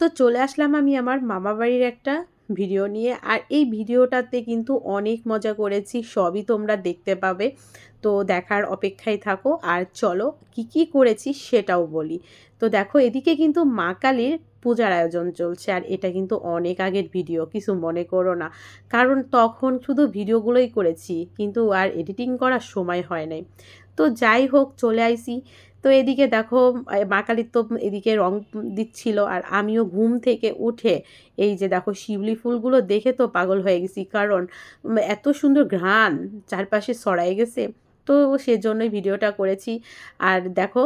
তো চলে আসলাম আমি আমার মামা বাড়ির একটা ভিডিও নিয়ে। আর এই ভিডিওটাতে কিন্তু অনেক মজা করেছি, সবই তোমরা দেখতে পাবে। তো দেখার অপেক্ষায় থাকো। আর চলো কি কি করেছি সেটাও বলি। তো দেখো, এদিকে কিন্তু মা কালীর পূজার আয়োজন চলছে। আর এটা কিন্তু অনেক আগের ভিডিও, কিছু মনে করো না। কারণ তখন শুধু ভিডিওগুলোই করেছি, কিন্তু আর এডিটিং করার সময় হয় নাই। তো যাই হোক, চলে আইসি। তো এদিকে দেখো মা কালীর তো এদিকে রং দিচ্ছিল আর আমিও ঘুম থেকে উঠে এই যে দেখো শিউলি ফুলগুলো দেখে তো পাগল হয়ে গেছি। কারণ এত সুন্দর ঘ্রাণ চারপাশে ছড়াই গেছে। তো সেজন্যই ভিডিওটা করেছি। আর দেখো,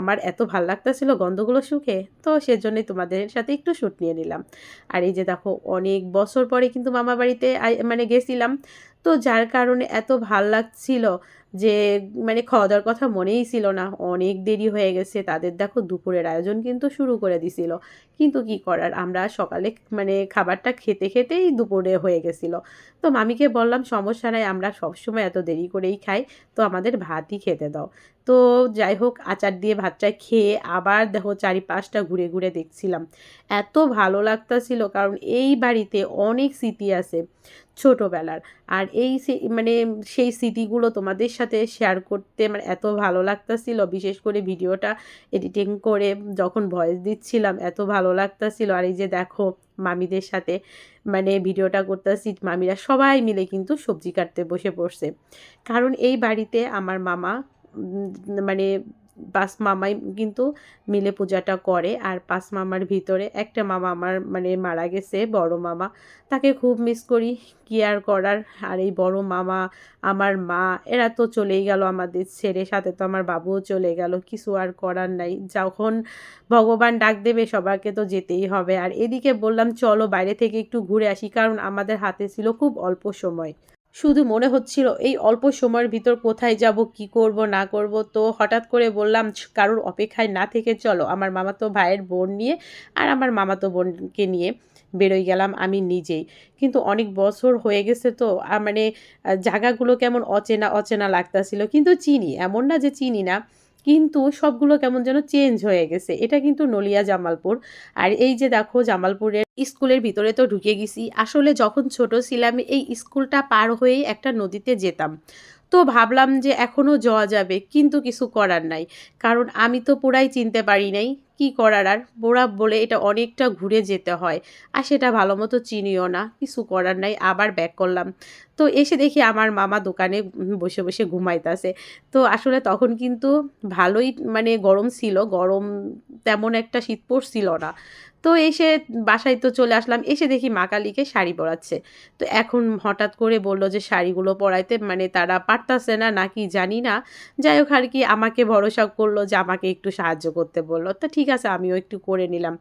আমার এত ভালো লাগতেছিল গন্ধগুলো শুকে, তো সেজন্যই তোমাদের সাথে একটু শ্যুট নিয়ে নিলাম। আর এই যে দেখো, অনেক বছর পরে কিন্তু মামা বাড়িতে মানে গেছিলাম। তো যার কারণে এত ভালো লাগছিল যে মানে খাওয়া দাওয়ার কথা মনেই ছিল না। অনেক দেরি হয়ে গেছে। তাদের দেখো দুপুরের আয়োজন কিন্তু শুরু করে দিছিল। কিন্তু কি করার? আমরা সকালে মানে খাবারটা খেতে খেতেই দুপুরে হয়ে গেছিল। তো মামিকে বললাম, সমস্যা নাই, আমরা সবসময় এত দেরি করেই খাই। তো আমাদের ভাতই খেতে দাও। তো যাই হোক, আচার দিয়ে ভাতটা খেয়ে আবার দেখো চারিপাশটা ঘুরে ঘুরে দেখছিলাম। এত ভালো লাগতাছিল, কারণ এই বাড়িতে অনেক স্মৃতি আছে ছোটোবেলার। আর এই মানে সেই স্মৃতিগুলো তোমাদের সাথে শেয়ার করতে মানে এত ভালো লাগতাছিল, বিশেষ করে ভিডিওটা এডিটিং করে যখন ভয়েস দিচ্ছিলাম, এত ভালো লাগতাছিল। আর এই যে দেখো, মামিদের সাথে মানে ভিডিওটা করতেছি, মামিরা সবাই মিলে কিন্তু সবজি কাটতে বসে পড়ছে। কারণ এই বাড়িতে আমার মামা মানে পাঁচ মামাই কিন্তু মিলে পূজাটা করে। আর পাঁচ মামার ভিতরে একটা মামা আমার মানে মারা গেছে, বড় মামা। তাকে খুব মিস করি কি আর করার। আর এই বড় মামা আমার মা, এরা তো চলেই গেল আমাদের ছেড়ে, সাথে তো আমার বাবুও চলে গেল, কিছু আর করার নাই। যখন ভগবান ডাক দেবে, সবাইকে তো যেতেই হবে। আর এদিকে বললাম, চলো বাইরে থেকে একটু ঘুরে আসি, কারণ আমাদের হাতে ছিল খুব অল্প সময়। শুধু মনে হচ্ছিল, এই অল্প সময়ের ভিতর কোথায় যাব, কি করব, না করব? তো হঠাৎ করে বললাম, কারোর অপেক্ষায় না থেকে চলো, আমার মামাতো ভাইয়ের বোন নিয়ে আর আমার মামাতো বোনকে নিয়ে বেরোই গেলাম আমি নিজেই। কিন্তু অনেক বছর হয়ে গেছে তো মানে জায়গাগুলো কেমন অচেনা অচেনা লাগতাছিল। কিন্তু চিনি, এমন না যে চিনি না। কিন্তু সবগুলো কেমন যেন চেঞ্জ হয়ে গেছে। এটা কিন্তু নলিয়া জামালপুর। আর এই যে দেখো জামালপুরের স্কুলের ভিতরে তো ঢুকে গেছি। আসলে যখন ছোট ছিলাম, এই স্কুলটা পার হয়েই একটা নদীতে যেতাম। তো ভাবলাম যে এখনও যাওয়া যাবে, কিন্তু কিছু করার নাই। কারণ আমি তো পুরাই চিনতে পারি নাই, কি করার আর? বোরা বলে এটা অনেকটা ঘুরে যেতে হয়, আর সেটা ভালো মতো চিনিও না, কিছু করার নাই, আবার ব্যাক করলাম। তো এসে দেখি আমার মামা দোকানে বসে বসে ঘুমাইতেছে। তো আসলে তখন কিন্তু ভালোই মানে গরম ছিল, গরম তেমন একটা শীত পড়ছিল না। তো এসে বাসায় তো চলে আসলাম। এসে দেখি মা কালীকে শাড়ি পরাচ্ছে। তো এখন হঠাৎ করে বলল যে, শাড়িগুলো পরাইতে মানে তারা পারতাছে না নাকি জানি না। যাই হোক আর কি, আমাকে ভরসা করল যে, আমাকে একটু সাহায্য করতে বলল। তো ঠিক আছে, আমিও একটু করে নিলাম।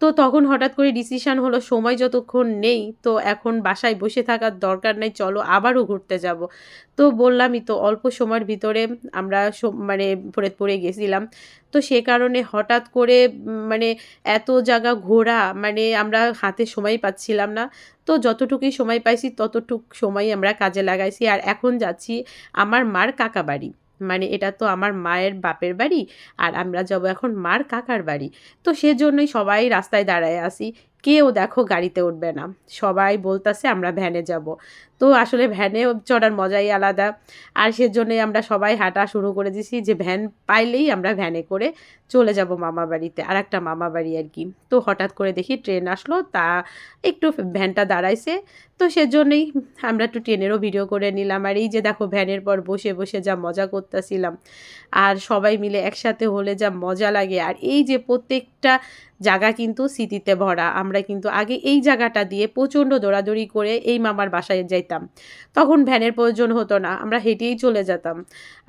তো তখন হঠাৎ করে ডিসিশান হলো সময় যতক্ষণ নেই, তো এখন বাসায় বসে থাকার দরকার নেই, চলো আবারও ঘুরতে যাব। তো বললামই তো অল্প সময়ের ভিতরে আমরা মানে ফরিদপুরে গেছিলাম। তো সে কারণে হঠাৎ করে মানে এত জায়গা ঘোরা মানে আমরা হাতে সময় পাচ্ছিলাম না। তো যতটুকুই সময় পাইছি, ততটুক সময় আমরা কাজে লাগাইছি। আর এখন যাচ্ছি আমার মার কাকা বাড়ি মানে এটা তো আমার মায়ের বাপের বাড়ি, আর আমরা যাব এখন মার কাকার বাড়ি। তো সেজন্যই সবাই রাস্তায় দাঁড়ায় আসি কেউ দেখো গাড়িতে উঠবে না। সবাই বলতেছে, আমরা ভ্যানে যাব। তো আসলে ভ্যানে চড়ার মজাই আলাদা। আর সেজন্যই আমরা সবাই হাঁটা শুরু করে দিছি যে ভ্যান পাইলেই আমরা ভ্যানে করে চলে যাব মামা বাড়িতে, আর একটা মামা বাড়ি আর কি। তো হঠাৎ করে দেখি ট্রেন আসলো, তা একটু ভ্যানটা দাঁড়াইছে। তো সেজন্যই আমরা একটু ট্রেনেরও ভিডিও করে নিলাম। আর এই যে দেখো ভ্যানের পর বসে বসে যা মজা করতেছিলাম, আর সবাই মিলে একসাথে হলে যা মজা লাগে। আর এই যে প্রত্যেকটা জায়গা কিন্তু স্মৃতিতে ভরা। আমরা কিন্তু আগে এই জায়গাটা দিয়ে প্রচণ্ড দৌড়াদৌড়ি করে এই মামার বাসায় যাইতাম। তখন ভ্যানের প্রয়োজন হতো না, আমরা হেঁটেই চলে যেতাম।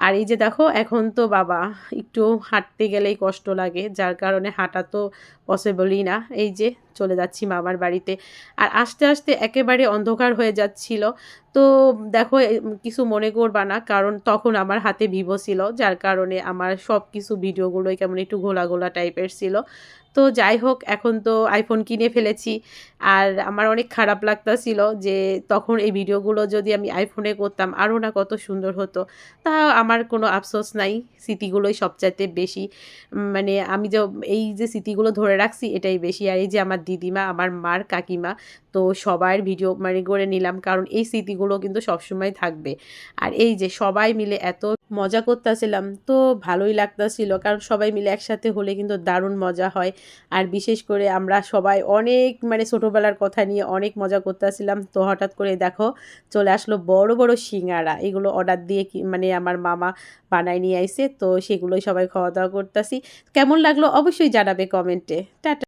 আর এই যে দেখো, এখন তো বাবা, একটু হাঁটতে গেলেই কষ্ট লাগে, যার কারণে হাঁটা তো পসিবলই না। এই যে চলে যাচ্ছি মামার বাড়িতে। আর আস্তে আস্তে একেবারে অন্ধকার হয়ে যাচ্ছিল। তো দেখো কিছু মনে করবা না, কারণ তখন আমার হাতে ভিভো ছিল, যার কারণে আমার সব কিছু ভিডিওগুলোই কেমন একটু ঘোলা ঘোলা টাইপের ছিল। তো যাই হোক, এখন তো আইফোন কিনে ফেলেছি। আর আমার অনেক খারাপ লাগতাছিল যে তখন এই ভিডিওগুলো যদি আমি আইফোনে করতাম আরও না কত সুন্দর হতো। তা আমার কোনো আফসোস নাই স্মৃতিগুলোই সবচাইতে বেশি। মানে আমি যে এই যে স্মৃতিগুলো ধরে রাখছি, এটাই বেশি। আর এই যে আমার দিদিমা, আমার মার কাকিমা, তো সবার ভিডিও মানে করে নিলাম, কারণ এই স্মৃতিগুলো কিন্তু সবসময় থাকবে। আর এই যে সবাই মিলে এত মজা করতেছিলাম। তো ভালোই লাগতেছিল, কারণ সবাই মিলে একসাথে হলে কিন্তু দারুণ মজা হয়। আর বিশেষ করে আমরা সবাই অনেক মানে ছোটোবেলার কথা নিয়ে অনেক মজা করতেছিলাম। তো হঠাৎ করে দেখো, চলে আসলো বড় বড় সিঙ্গারা। এগুলো অর্ডার দিয়ে মানে আমার মামা বানায় নিয়ে আইছে। তো সেগুলোই সবাই খাওয়া দাওয়া করতেছি। কেমন লাগল অবশ্যই জানাবে কমেন্টে। টাটা।